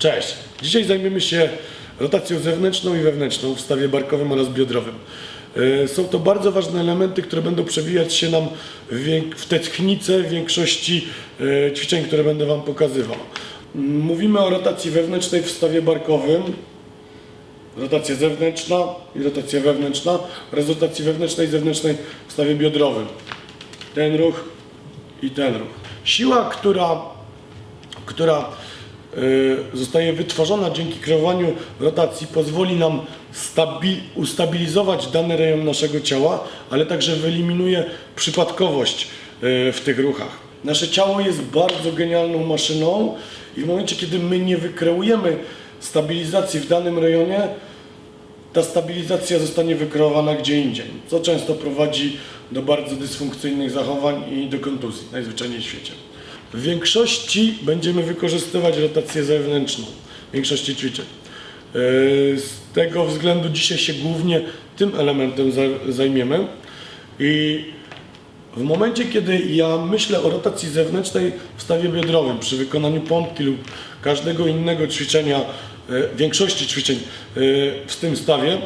Cześć! Dzisiaj zajmiemy się rotacją zewnętrzną i wewnętrzną w stawie barkowym oraz biodrowym. E, Są to bardzo ważne elementy, które będą przewijać się nam w technice większości e, ćwiczeń, które będę Wam pokazywał. Mówimy o rotacji wewnętrznej w stawie barkowym, rotacja zewnętrzna i rotacja wewnętrzna oraz rotacji wewnętrznej i zewnętrznej w stawie biodrowym. Ten ruch i ten ruch. Siła, która która zostaje wytworzona dzięki kreowaniu rotacji, pozwoli nam stabi- ustabilizować dany rejon naszego ciała, ale także wyeliminuje przypadkowość y, w tych ruchach. Nasze ciało jest bardzo genialną maszyną i w momencie, kiedy my nie wykreujemy stabilizacji w danym rejonie, ta stabilizacja zostanie wykreowana gdzie indziej, co często prowadzi do bardzo dysfunkcyjnych zachowań i do kontuzji, najzwyczajniej w świecie. W większości będziemy wykorzystywać rotację zewnętrzną, w większości ćwiczeń. Yy, Z tego względu dzisiaj się głównie tym elementem za- zajmiemy i w momencie, kiedy ja myślę o rotacji zewnętrznej w stawie biodrowym, przy wykonaniu pompki lub każdego innego ćwiczenia, e, większości ćwiczeń e, w tym stawie,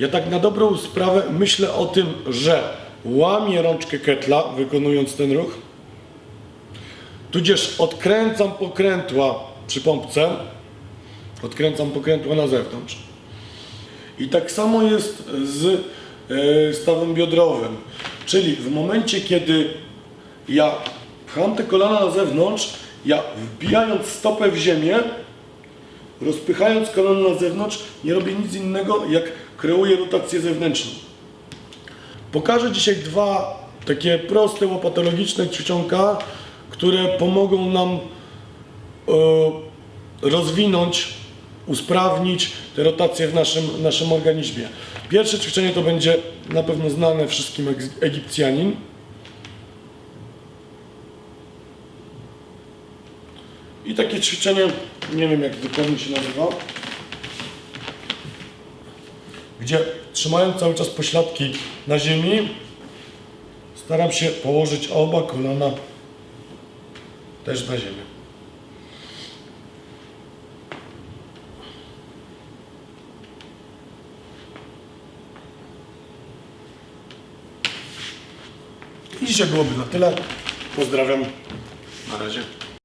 ja tak na dobrą sprawę myślę o tym, że łamię rączkę ketla, wykonując ten ruch, tudzież odkręcam pokrętła przy pompce, odkręcam pokrętła na zewnątrz. I tak samo jest z e, stawem biodrowym. Czyli w momencie, kiedy ja pcham te kolana na zewnątrz, ja wbijając stopę w ziemię, rozpychając kolana na zewnątrz, nie robię nic innego, jak kreuję rotację zewnętrzną. Pokażę dzisiaj dwa takie proste, łopatologiczne ćwiczonka, które pomogą nam e, rozwinąć, usprawnić te rotacje w naszym, naszym organizmie. Pierwsze ćwiczenie to będzie na pewno znane wszystkim Eg- Egipcjanin. I takie ćwiczenie, nie wiem jak dokładnie się nazywa, gdzie trzymając cały czas pośladki na ziemi, staram się położyć oba kolana też na ziemię. I dzisiaj byłoby na tyle. Pozdrawiam. Na razie.